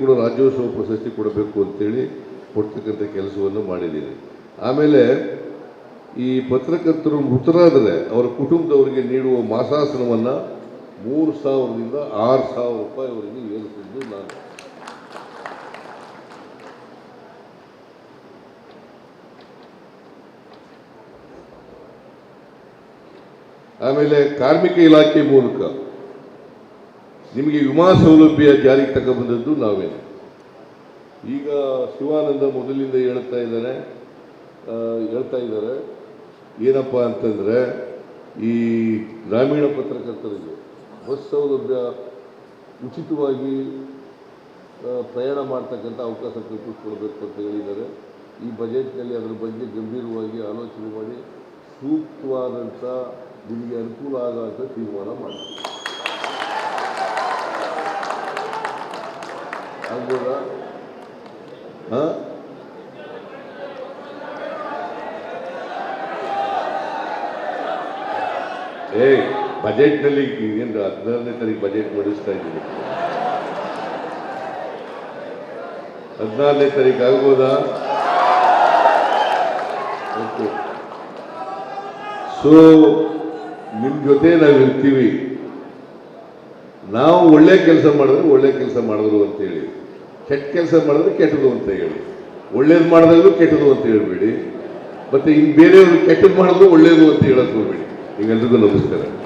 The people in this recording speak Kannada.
ಕೂಡ ರಾಜ್ಯೋತ್ಸವ ಪ್ರಶಸ್ತಿ ಕೊಡಬೇಕು ಅಂತೇಳಿ ಕೊಡ್ತಕ್ಕಂಥ ಕೆಲಸವನ್ನು ಮಾಡಿದ್ದೀನಿ. ಆಮೇಲೆ ಈ ಪತ್ರಕರ್ತರು ಮೃತರಾದರೆ ಅವರ ಕುಟುಂಬದವರಿಗೆ ನೀಡುವ ಮಾಸಾಸನವನ್ನು ಮೂರು ಸಾವಿರದಿಂದ ಆರು ಸಾವಿರ ರೂಪಾಯಿ ಅವರಿಗೆ ಏರಿಸಿದ್ದು ನಾನು. ಆಮೇಲೆ ಕಾರ್ಮಿಕ ಇಲಾಖೆ ಮೂಲಕ ನಿಮಗೆ ವಿಮಾ ಸೌಲಭ್ಯ ಜಾರಿಗೆ ತಗೊಂಡ್ಬಂದದ್ದು ನಾವೇ. ಈಗ ಶಿವಾನಂದ ಮೊದಲಿಂದ ಹೇಳ್ತಾ ಇದ್ದಾರೆ ಹೇಳ್ತಾ ಇದ್ದಾರೆ, ಏನಪ್ಪ ಅಂತಂದರೆ ಈ ಗ್ರಾಮೀಣ ಪತ್ರಕರ್ತರಿಗೆ ಬಸ್ ಸೌಲಭ್ಯ ಉಚಿತವಾಗಿ ಪ್ರಯಾಣ ಮಾಡ್ತಕ್ಕಂಥ ಅವಕಾಶ ಕಲ್ಪಿಸ್ಕೊಡ್ಬೇಕು ಅಂತ ಹೇಳಿದ್ದಾರೆ. ಈ ಬಜೆಟ್ನಲ್ಲಿ ಅದರ ಬಗ್ಗೆ ಗಂಭೀರವಾಗಿ ಆಲೋಚನೆ ಮಾಡಿ ಸೂಕ್ತವಾದಂಥ ನಿಮಗೆ ಅನುಕೂಲ ಆಗುವಂಥ ತೀರ್ಮಾನ ಮಾಡಿ ಆಗ್ಬೋದಾ ಏ, ಬಜೆಟ್ನಲ್ಲಿ ಏನು ಹದಿನಾರನೇ ತಾರೀಕು ಬಜೆಟ್ ಮಂಡಿಸ್ತಾ ಇದ್ದೀನಿ ಹದಿನಾರನೇ ತಾರೀಕು ಆಗ್ಬೋದಾ? ಓಕೆ. ಸೊ ನಿಮ್ಮ ಜೊತೆ ನಾವು ಇರ್ತೀವಿ ನಾವು ಒಳ್ಳೆ ಕೆಲಸ ಮಾಡಿದ್ರೆ ಒಳ್ಳೆ ಕೆಲಸ ಮಾಡಿದ್ರು ಅಂತೇಳಿ. ಕೆಟ್ಟ ಕೆಲಸ ಮಾಡಿದ್ರೆ ಕೆಟ್ಟದು ಅಂತ ಹೇಳಿ. ಒಳ್ಳೇದು ಮಾಡಿದಾಗಲೂ ಕೆಟ್ಟದು ಅಂತ ಹೇಳ್ಬೇಡಿ. ಮತ್ತು ಇನ್ನು ಬೇರೆಯವರು ಕೆಟ್ಟದು ಮಾಡಿದ್ರು ಒಳ್ಳೇದು ಅಂತ ಹೇಳಕ್ ಹೋಗ್ಬೇಡಿ. ನಿಮ್ಗೆಲ್ರಿಗೂ ನಮಸ್ಕಾರ.